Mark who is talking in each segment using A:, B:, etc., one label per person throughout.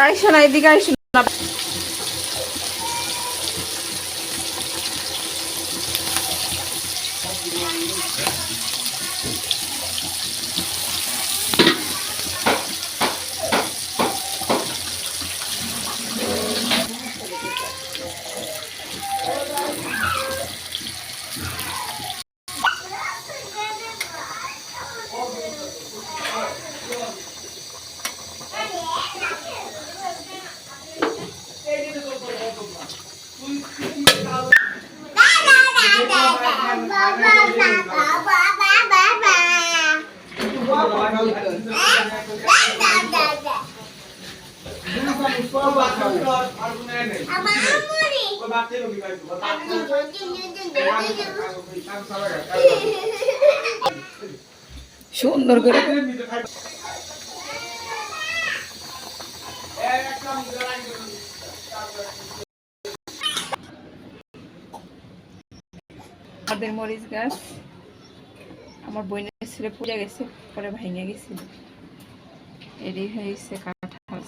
A: আইসো না এদিকে আইসো সুন্দর করে। মরিচ গাছ। আমার বইনের ছেলে পূজা গেছে, পরে ভেঙে গেছিল এরই হয়েছে কাঁঠাল।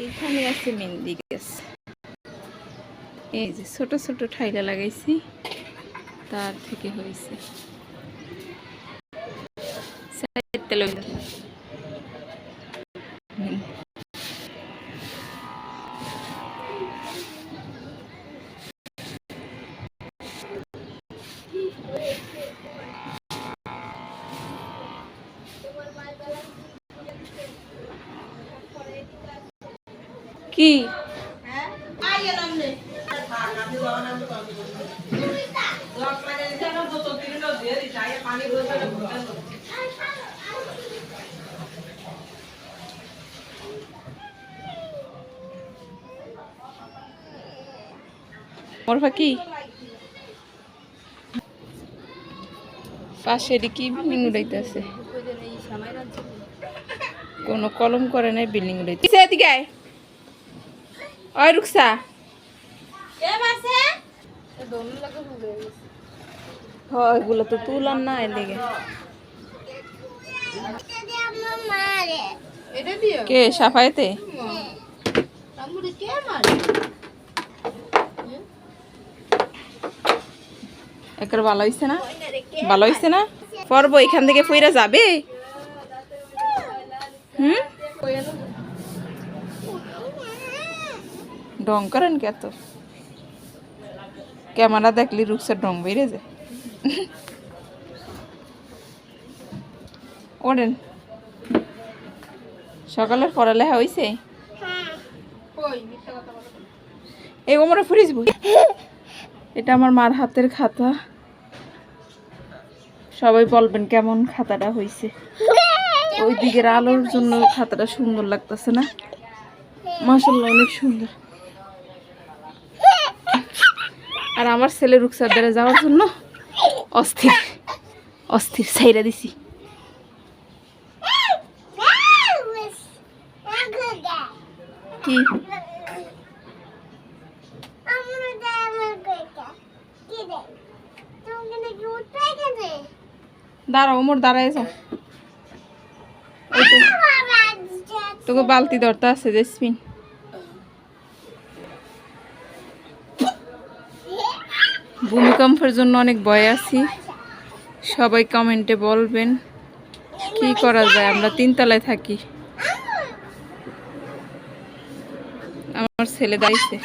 A: এইখানে আছে মেহেন্দি গাছ। এই যে ছোট ছোট ঠাইলা লাগাইছি, তার থেকে হয়েছে। সাইডটা কি ফাঁকি পাশে কি বিল্ডিং কোনো কলম করে নাই বিল্ডিং উড়াইতেছে এদিকে। ওই রুকসা। হয় এগুলো তো তুলার না এদিকে। কে সাফাইতে একবার ভালো হয়েছে না? ভালো হয়েছে না? পর্ব এখান থেকে ফইরা যাবে? হুম? ডং করেন কে তো? ক্যামেরা দেখলি রুকসার ডং বেড়ে যায়। ওড়েন সকালের পড়ালেখা হয়েছে এই ওমরা ফ্রিজ বই। এটা আমার মার হাতের খাতা। সবাই বলবেন কেমন খাতাটা হয়েছে ওই দিকের আলোর জন্য খাতাটা সুন্দর লাগতেছে না? মাসাল্লাহ অনেক সুন্দর। আর আমার ছেলে রুকসার দ্বারা যাওয়ার জন্য অস্থির অস্থির ছাইরা দিছি। কি? দাঁড়াও মোর দাঁড়ায় যাও তোকে বালতি ধরতে আছে, জেসমিন। ভূমিকম্পের জন্য অনেক ভয় আছি। সবাই কমেন্টে বলবেন, কি করা যায়? আমরা তিনতলায় থাকি। আমার ছেলে দাঁড়িয়েছে।